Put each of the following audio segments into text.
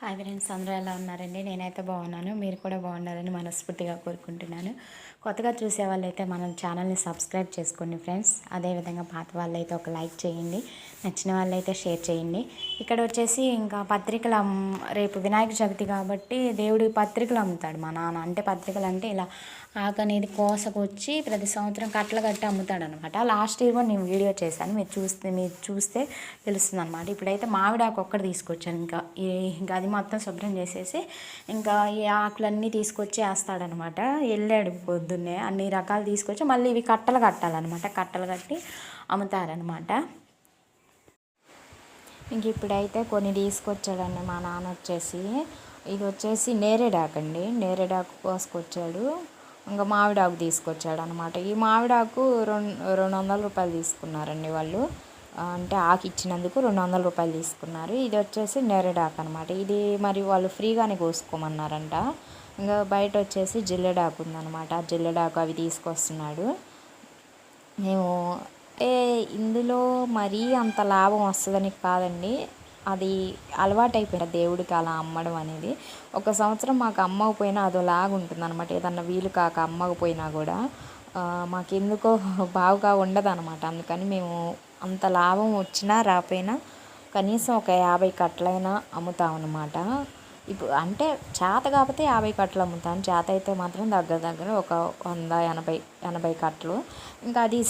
Hi friends అందరూ ఎలా ఉన్నారండి? నేనైతే బాగున్నాను. మీరు కూడా బాగున్నారని మనస్ఫూర్తిగా కోరుకుంటున్నాను. కొత్తగా చూసే వాళ్ళైతే మన ఛానల్ని సబ్స్క్రైబ్ చేసుకోండి ఫ్రెండ్స్. అదేవిధంగా పాత వాళ్ళైతే ఒక లైక్ చేయండి. నచ్చిన వాళ్ళైతే షేర్ చేయండి. ఇక్కడ వచ్చేసి ఇంకా పత్రికలు రేపు వినాయక చవితి కాబట్టి దేవుడి పత్రికలు అమ్ముతాడు మా నాన్న. అంటే పత్రికలు అంటే ఇలా ఆకు అనేది కోసకొచ్చి ప్రతి సంవత్సరం కట్టలు కట్టి అమ్ముతాడు అనమాట లాస్ట్ ఇయర్ కూడా నేను వీడియో చేశాను. మీరు చూస్తే మీరు చూస్తే తెలుస్తుంది అనమాట ఇప్పుడైతే మామిడాకు ఒక్కటి తీసుకొచ్చాను. ఇంకా ఇంకా అది మొత్తం శుభ్రం చేసేసి ఇంకా ఈ ఆకులన్నీ తీసుకొచ్చి వేస్తాడనమాట వెళ్ళాడు పొద్దున్నే అన్ని రకాలు తీసుకొచ్చి మళ్ళీ ఇవి కట్టలు కట్టాలన్నమాట. కట్టలు కట్టి అమ్ముతారనమాట ఇంక ఇప్పుడైతే కొన్ని తీసుకొచ్చాడండి మా నాన్న వచ్చేసి. ఇది వచ్చేసి నేరేడాకండి నేరేడాకు కోసుకొచ్చాడు. ఇంకా మామిడాకు తీసుకొచ్చాడు అనమాట ఈ మామిడాకు రెండు రెండు వందల రూపాయలు తీసుకున్నారండి వాళ్ళు. అంటే ఆకు ఇచ్చినందుకు రెండు వందల రూపాయలు తీసుకున్నారు. ఇది వచ్చేసి నెరడాకు అనమాట. ఇది మరి వాళ్ళు ఫ్రీగానే కోసుకోమన్నారంట. ఇంకా బయట వచ్చేసి జిల్లెడాకు ఉందనమాట. ఆ జిల్లెడాకు అవి తీసుకొస్తున్నాడు. మేము అంటే ఇందులో మరీ అంత లాభం వస్తుందని కాదండి. అది అలవాటైపోయిన దేవుడికి అలా అమ్మడం అనేది. ఒక సంవత్సరం మాకు అమ్మకపోయినా అదోలాగా ఉంటుంది అనమాట ఏదన్నా వీలు కాక అమ్మకపోయినా కూడా మాకెందుకో బావుగా బాగుగా ఉండదు అనమాట అందుకని మేము అంత లాభం వచ్చినా రాపోయినా కనీసం ఒక యాభై కట్టలైనా అమ్ముతాం అనమాట ఇప్పుడు అంటే చేత కాకపోతే యాభై కట్టలు అమ్ముతాను. చేత అయితే మాత్రం దగ్గర దగ్గర ఒక వంద ఎనభై ఎనభై కట్టలు. ఇంకా అది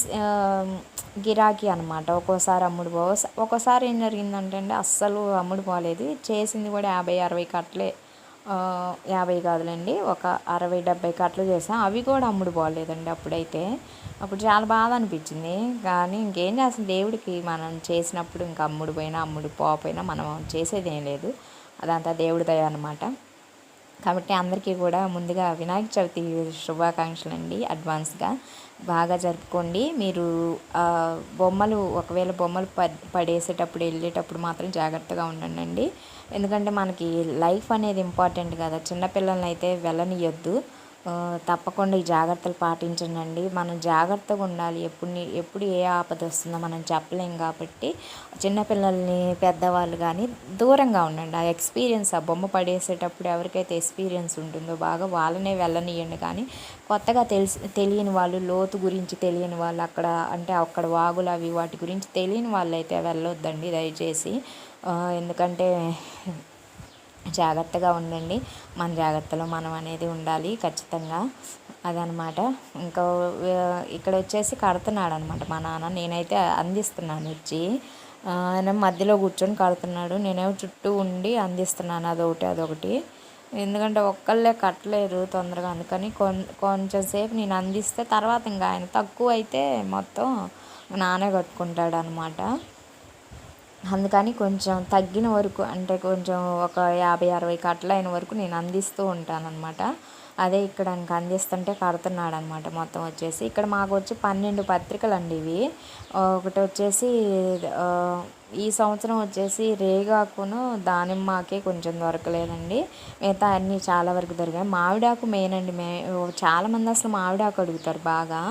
గిరాకీ అనమాట ఒక్కోసారి అమ్ముడు పో ఒక్కోసారి ఏం జరిగిందంటే అండి అస్సలు అమ్ముడు పోలేదు. చేసింది కూడా యాభై అరవై కట్టలే. యాభై కాదులేండి. ఒక అరవై డెబ్బై కట్టలు చేసాం. అవి కూడా అమ్ముడు పోలేదండి అప్పుడైతే. అప్పుడు చాలా బాధ అనిపించింది. కానీ ఇంకేం చేస్తాం? దేవుడికి మనం చేసినప్పుడు ఇంకా అమ్ముడు పోయినా అమ్ముడు పోపోయినా మనం చేసేది ఏం లేదు. అదంతా దేవుడి దయ అనమాట కాబట్టి అందరికీ కూడా ముందుగా వినాయక చవితి శుభాకాంక్షలు అండి అడ్వాన్స్గా. బాగా జరుపుకోండి. మీరు బొమ్మలు ఒకవేళ బొమ్మలు పడేసేటప్పుడు వెళ్ళేటప్పుడు మాత్రం జాగ్రత్తగా ఉండండి ఎందుకంటే మనకి లైఫ్ అనేది ఇంపార్టెంట్ కదా. చిన్నపిల్లల్ని అయితే వెళ్ళనియొద్దు. తప్పకుండా ఈ జాగ్రత్తలు పాటించండి మనం జాగ్రత్తగా ఉండాలి. ఎప్పుడు ఎప్పుడు ఏ ఆపద వస్తుందో మనం చెప్పలేం కాబట్టి చిన్నపిల్లల్ని పెద్దవాళ్ళు కానీ దూరంగా ఉండండి. ఆ ఎక్స్పీరియన్స్ ఆ బొమ్మ పడేసేటప్పుడు ఎవరికైతే ఎక్స్పీరియన్స్ ఉంటుందో బాగా వాళ్ళనే వెళ్ళనియండి. కానీ కొత్తగా తెలిసి తెలియని వాళ్ళు లోతు గురించి తెలియని వాళ్ళు అక్కడ అంటే అక్కడ వాగులు అవి వాటి గురించి తెలియని వాళ్ళు అయితే వెళ్ళొద్దండి దయచేసి. ఎందుకంటే జాగ్రత్తగా ఉండండి. మన జాగ్రత్తలో మనం అనేది ఉండాలి ఖచ్చితంగా. అదనమాట. ఇంకా ఇక్కడ వచ్చేసి కడుతున్నాడు అనమాట మా నాన్న. నేనైతే అందిస్తున్నాను వచ్చి ఆయన మధ్యలో కూర్చొని కడుతున్నాడు. నేనేమో చుట్టూ ఉండి అందిస్తున్నాను అదొకటి అదొకటి. ఎందుకంటే ఒక్కళ్ళే కట్టలేరు తొందరగా. అందుకని కొంచెం సేపు నేను అందిస్తే తర్వాత ఇంకా ఆయన తక్కువ అయితే మొత్తం నానే కట్టుకుంటాడు అనమాట అందుకని కొంచెం తగ్గిన వరకు అంటే కొంచెం ఒక యాభై అరవై కట్టలు అయిన వరకు నేను అందిస్తూ ఉంటానన్నమాట. అదే ఇక్కడ ఇంక అందిస్తుంటే కడుతున్నాడు అనమాట మొత్తం వచ్చేసి ఇక్కడ మాకు వచ్చి పన్నెండు పత్రికలు అండి ఇవి. ఒకటి వచ్చేసి ఈ సంవత్సరం వచ్చేసి రేగాకును దానిమ్మకే కొంచెం దొరకలేదండి. మిగతా అన్నీ చాలా వరకు దొరికాయి. మామిడాకు మెయిన్ అండి. మే చాలామంది అసలు మామిడాకు అడుగుతారు బాగా.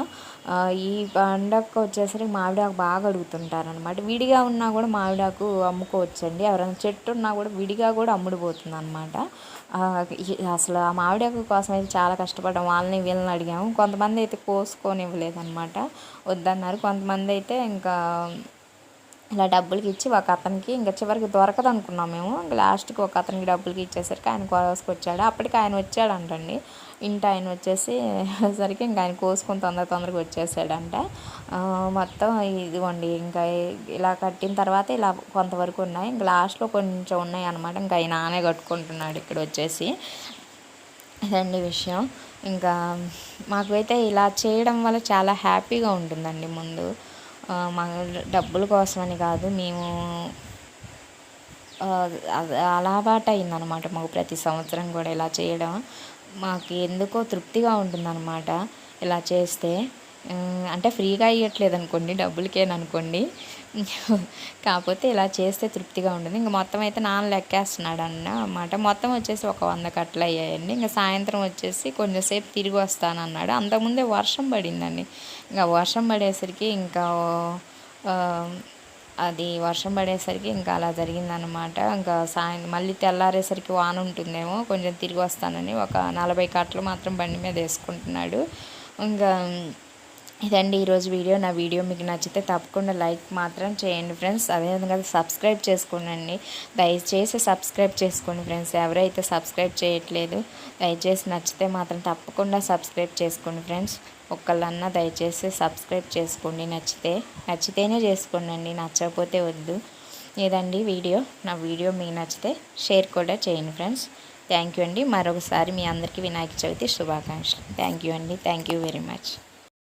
ఈ పండగకు వచ్చేసరికి మామిడాకు బాగా అడుగుతుంటారు అనమాట విడిగా ఉన్నా కూడా మామిడాకు అమ్ముకోవచ్చండి. ఎవరైనా చెట్టు ఉన్నా కూడా విడిగా కూడా అమ్ముడుపోతుంది అనమాట అసలు ఆ మామిడాకు కోసం అయితే చాలా కష్టపడ్డాం. వాళ్ళని వీళ్ళని అడిగాము. కొంతమంది అయితే కోసుకొని ఇవ్వలేదన్నమాట వద్దన్నారు. కొంతమంది అయితే ఇంకా ఇలా డబ్బులకి ఇచ్చి ఒక అతనికి ఇంకా చివరికి దొరకదు అనుకున్నాం మేము. లాస్ట్కి ఒక అతనికి డబ్బులకి ఇచ్చేసరికి ఆయన కోసుకొచ్చాడు. అప్పటికి ఆయన వచ్చాడంటండి. ఇంటి ఆయన వచ్చేసి సరికి ఇంకా ఆయన కోసుకొని తొందర తొందరగా వచ్చేసాడంట. మొత్తం ఇదిగోండి ఇంకా ఇలా కట్టిన తర్వాత ఇలా కొంతవరకు ఉన్నాయి. ఇంకా లాస్ట్లో కొంచెం ఉన్నాయి అనమాట ఇంకా ఆయన ఆనే కట్టుకుంటున్నాడు ఇక్కడ వచ్చేసి. ఇదండి విషయం. ఇంకా మాకైతే ఇలా చేయడం వల్ల చాలా హ్యాపీగా ఉంటుందండి ముందు. మా డబ్బుల కోసమని కాదు మేము అలవాటు అయిందనమాట మాకు ప్రతి సంవత్సరం కూడా ఇలా చేయడం. మాకు ఎందుకో తృప్తిగా ఉంటుందన్నమాట ఇలా చేస్తే. అంటే ఫ్రీగా ఇవ్వట్లేదు అనుకోండి డబ్బులకేననుకోండి. కాకపోతే ఇలా చేస్తే తృప్తిగా ఉంటుంది. ఇంకా మొత్తం అయితే నాన్న లెక్కేస్తున్నాడు అన్నమాట మొత్తం వచ్చేసి ఒక వంద కట్టలు అయ్యాయండి. ఇంకా సాయంత్రం వచ్చేసి కొంచెంసేపు తిరిగి వస్తానన్నాడు. అంతకుముందే వర్షం పడిందండి. ఇంకా వర్షం పడేసరికి ఇంకా అది వర్షం పడేసరికి ఇంకా అలా జరిగిందనమాట ఇంకా సాయం మళ్ళీ తెల్లారేసరికి వాన ఉంటుందేమో కొంచెం తిరిగి వస్తానని ఒక నలభై కట్టలు మాత్రం బండి మీద వేసుకుంటున్నాడు. ఇంకా ఇదండి ఈరోజు వీడియో. నా వీడియో మీకు నచ్చితే తప్పకుండా లైక్ మాత్రం చేయండి ఫ్రెండ్స్. అదేవిధంగా సబ్స్క్రైబ్ చేసుకోండి దయచేసి సబ్స్క్రైబ్ చేసుకోండి ఫ్రెండ్స్. ఎవరైతే సబ్స్క్రైబ్ చేయట్లేదు దయచేసి నచ్చితే మాత్రం తప్పకుండా సబ్స్క్రైబ్ చేసుకోండి ఫ్రెండ్స్. ఒక్కళ్ళన్నా దయచేసి సబ్స్క్రైబ్ చేసుకోండి. నచ్చితే నచ్చితేనే చేసుకోండి నచ్చకపోతే వద్దు. ఇదండి వీడియో. నా వీడియో మీకు నచ్చితే షేర్ కూడా చేయండి ఫ్రెండ్స్. థ్యాంక్ యూ అండి. మరొకసారి మీ అందరికీ వినాయక చవితి శుభాకాంక్షలు. థ్యాంక్ యూ అండి. Thank you very much.